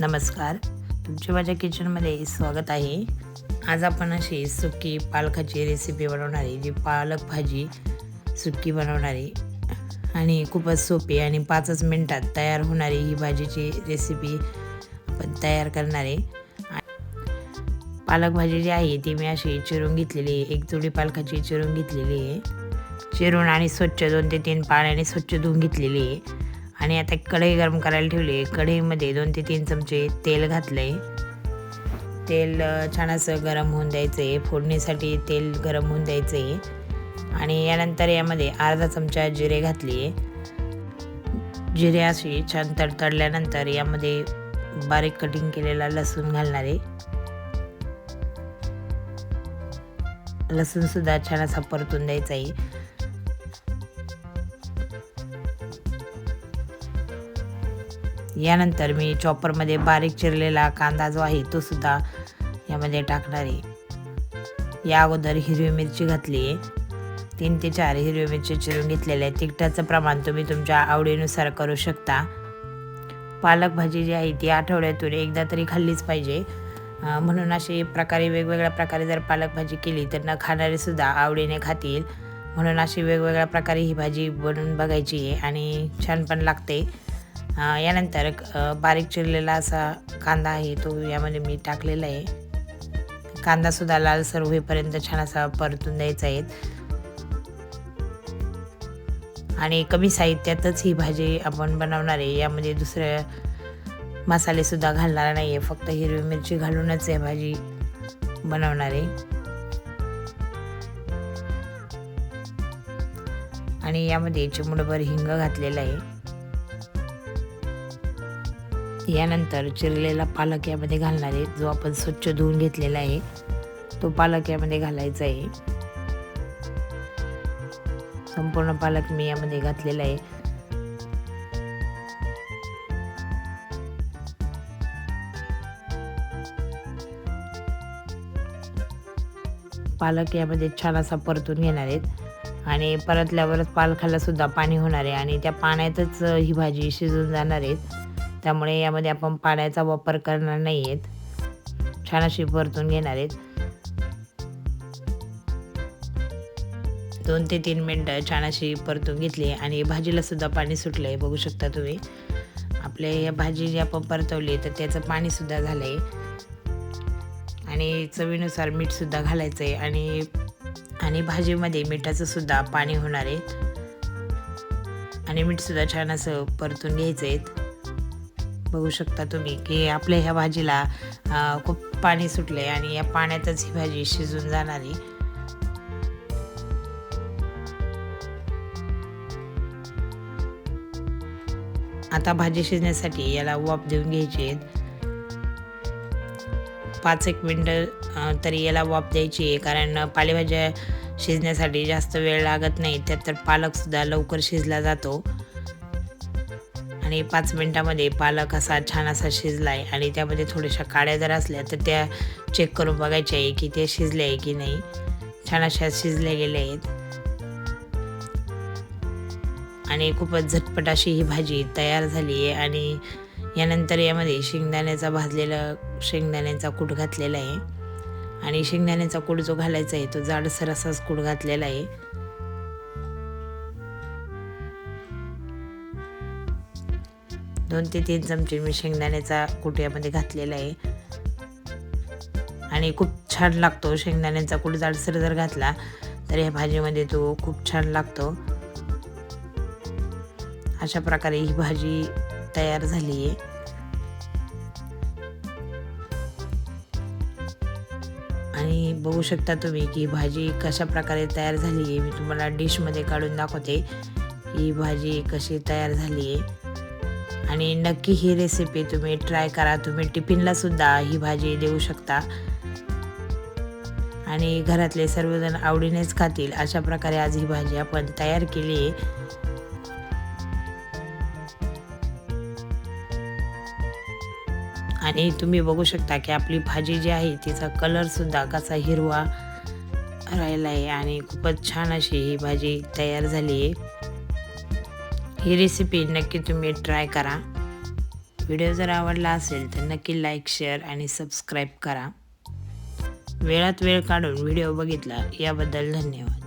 नमस्कार. तुमचे माझ्या किचनमध्ये स्वागत आहे. आज आपण अशी सुकी पालकाची रेसिपी बनवणारी जी पालक भाजी सुकी बनवणारी आणि खूपच सोपी आणि पाचच मिनटात तयार होणारी ही भाजीची रेसिपी आपण तयार करणार आहे. पालक भाजी जी आहे ती मी अशी चिरून घेतलेली आहे. एक जोडी पालकाची चिरून घेतलेली आहे. चिरून आणि स्वच्छ दोन ते तीन पाण्याने स्वच्छ धुवून घेतलेली आहे. आणि आता कढई गरम करायला ठेवली आहे. कढईमध्ये दोन ते तीन चमचे तेल घातलं आहे तेल छान असं गरम होऊन द्यायचं आहे फोडणीसाठी तेल गरम होऊन द्यायचं आहे आणि यानंतर यामध्ये अर्धा चमचा जिरे घातली आहे. जिरे अशी छान तडतडल्यानंतर यामध्ये बारीक कटिंग केलेला लसूण घालणार आहे. लसूणसुद्धा छान असा परतून द्यायचा आहे यानंतर मी चॉपरमध्ये बारीक चिरलेला कांदा जो आहे तो सुद्धा यामध्ये टाकणार आहे. या अगोदर हिरवी मिरची घातली आहे. तीन ते चार हिरवी मिरची चिरून घेतलेले आहे तिखटाचं प्रमाण तुम्ही तुमच्या आवडीनुसार करू शकता. पालक भाजी जी आहे ती आठवड्यातून एकदा तरी खाल्लीच पाहिजे. म्हणून अशी प्रकारे वेगवेगळ्या प्रकारे जर पालक भाजी केली तर न खाणारे सुद्धा आवडीने खातील. म्हणून अशी वेगवेगळ्या प्रकारे ही भाजी बनवून बघायची आहे आणि छान पण लागते. यानंतर बारीक चिरलेला असा कांदा आहे तो यामध्ये मी टाकलेला आहे. कांदासुद्धा लालसर होईपर्यंत छान असा परतून द्यायचा आहे. आणि कमी साहित्यातच ही भाजी आपण बनवणार आहे. यामध्ये दुसरे मसालेसुद्धा घालणार नाही आहे फक्त हिरवी मिरची घालूनच ही भाजी बनवणार आहे. आणि यामध्ये चिमुडभर हिंग घातलेलं आहे. यानंतर चिरलेला पालक यामध्ये घालणार आहे. जो आपण स्वच्छ धुवून घेतलेला आहे तो पालक यामध्ये घालायचा आहे. संपूर्ण पालक मी यामध्ये घातलेला आहे. पालक यामध्ये छान असा परतून घेणार आहेत. आणि परतल्यावरच पालखाला सुद्धा पाणी होणार आहे. आणि त्या पाण्यातच ही भाजी शिजून जाणार आहेत. त्यामुळे यामध्ये आपण पाण्याचा वापर करणार नाही आहेत छान अशी परतून घेणार आहेत. दोन ते तीन मिनटं छान अशी परतून घेतली आणि भाजीला सुद्धा पाणी सुटलं आहे बघू शकता तुम्ही. आपल्या या भाजी जी आपण परतवली तर त्याचं पाणीसुद्धा झालं आहे आणि चवीनुसार मीठसुद्धा घालायचं आहे आणि आणि भाजीमध्ये मिठाचं सुद्धा पाणी होणार आहे. आणि मीठसुद्धा छान असं परतून घ्यायचं आहे बघू शकता तुम्ही की आपल्या ह्या भाजीला खूप पाणी सुटलं आहे आणि या पाण्यातच ही भाजी शिजून जाणार आहे. आता भाजी शिजण्यासाठी याला वाफ देऊन घ्यायची पाच एक मिनटं तरी याला वाफ द्यायची आहे कारण पालेभाज्या शिजण्यासाठी जास्त वेळ लागत नाही त्यात तर पालकसुद्धा लवकर शिजला जातो. आणि पाच मिनटामध्ये पालक असा छान असा शिजला आहे आणि त्यामध्ये थोड्याशा काड्या जर असल्या तर त्या चेक करून बघायच्या आहे की ते शिजले आहे की नाही. छान अशा शिजल्या गेल्या आहेत. आणि खूपच झटपट अशी ही भाजी तयार झाली आहे आणि यानंतर यामध्ये शेंगदाण्याचा भाजलेला शेंगदाण्याचा कूट घातलेला आहे. आणि शेंगदाण्याचा कूट जो घालायचा आहे तो जाडसर असाच कूट घातलेला आहे. दोन ते तीन चमचे मी शेंगदाण्याचा कुट्यामध्ये घातलेला आहे. आणि खूप छान लागतो शेंगदाण्याचा कूट जाडसर जर घातला तर या भाजीमध्ये तो खूप छान लागतो. अशा प्रकारे ही भाजी तयार झाली आहे. आणि बघू शकता तुम्ही की भाजी कशा प्रकारे तयार झाली आहे. मी तुम्हाला डिशमध्ये काढून दाखवते. ही भाजी कशी तयार झाली आहे. आणि नक्की ही रेसिपी तुम्ही ट्राय करा. तुम्ही टिफिनला सुद्धा ही भाजी देऊ शकता. आणि घरातले सर्वजण आवडीनेच खातील. अशा प्रकारे आज ही भाजी आपण तयार केली आहे. आणि तुम्ही बघू शकता की आपली भाजी जी आहे तिचा कलरसुद्धा कसा हिरवा राहिला आहे आणि खूपच छान अशी ही भाजी तयार झाली आहे. ही रेसिपी नक्की तुम्ही ट्राय करा. व्हिडिओ जर आवडला असेल तर नक्की लाईक शेअर आणि सबस्क्राईब करा. वेळात वेळ काढून व्हिडिओ बघितला याबद्दल धन्यवाद.